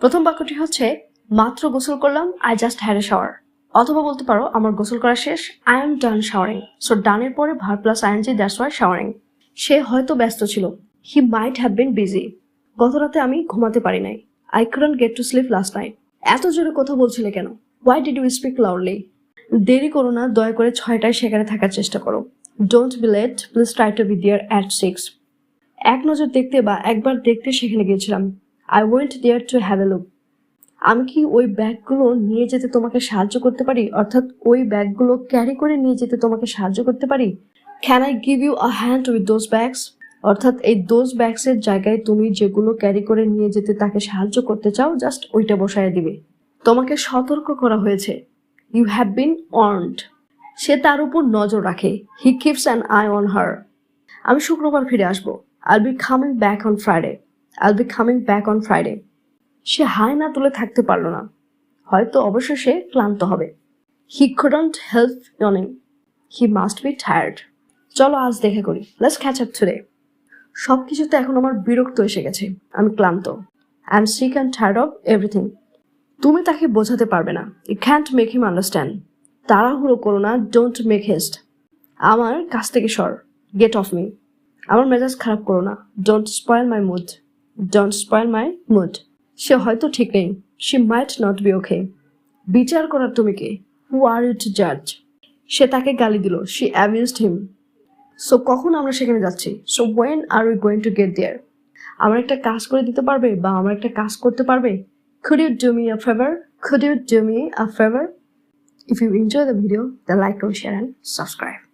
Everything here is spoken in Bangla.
প্রথম বাক্যটি হচ্ছে, মাত্র গোসল করলাম I just had a shower অথবা বলতে পারো, আমার গোসল করা শেষ I am done showering so ডানের পরে verb plus ING that's why showering সে হয়তো ব্যস্ত ছিল। হি মাইট হ্যাভ বিন বিজি গত রাতে আমি ঘুমাতে পারি নাই। I couldn't get to sleep last night এত জোরে কথা বলছিলে কেন? Why did you speak loudly দেরি করো না, দয়া করে ছয়টায় সেখানে থাকার চেষ্টা করো। Don't be late please try to be there at six এক নজর দেখতে বা একবার দেখতে সেখানে গিয়েছিলাম। I went there to have a look আমি কি ওই ব্যাগগুলো নিয়ে যেতে তোমাকে সাহায্য করতে পারি? অর্থাৎ ওই ব্যাগগুলো ক্যারি করে নিয়ে যেতে তোমাকে সাহায্য করতে পারি? Can I give you a hand with those bags অর্থাৎ এই দোজ ব্যাগসের জায়গায় তুমি যেগুলো ক্যারি করে নিয়ে যেতে তাকে সাহায্য করতে চাও জাস্ট ওইটা বসায় দিবে। তোমাকে সতর্ক করা হয়েছে। ইউ হ্যাভ বিন অর্নড সে তার উপর নজর রাখে। He keeps an eye on her আমি শুক্রবার ফিরে আসব। I'll be coming back on Friday I'll be coming back on Friday সে হাই না তুলে থাকতে পারল না। হয়তো অবশেষে ক্লান্ত হবে। He couldn't help yawning he must be tired চলো আজ দেখা করি। লেটস ক্যাচ আপ টুডে সব কিছুতে এখন আমার বিরক্ত এসে গেছে। আমি ক্লান্ত। I am sick and tired of everything তুমি তাকে বোঝাতে পারবে না। You can't make him understand তাড়াহুড়ো করো না। ডোন্ট মেক হেস্ট আমার কাছ থেকে সর। গেট অফ মি আমার মেজাজ খারাপ করো না। Don't spoil my mood don't spoil my mood সে হয়তো ঠিক নেই। সে মাইট নট বি ওকে বিচার করার তুমি কে? হু আর ইউ টু জাজ সে তাকে গালি দিল। শি অ্যাবিউজড হিম সো কখন আমরা সেখানে যাচ্ছি? So when are we going to get there আমার একটা কাজ করে দিতে পারবে বা আমার একটা কাজ করতে পারবে? Could you do me a favor? Could you do me a favor? If you enjoy the video, then like, comment, share, and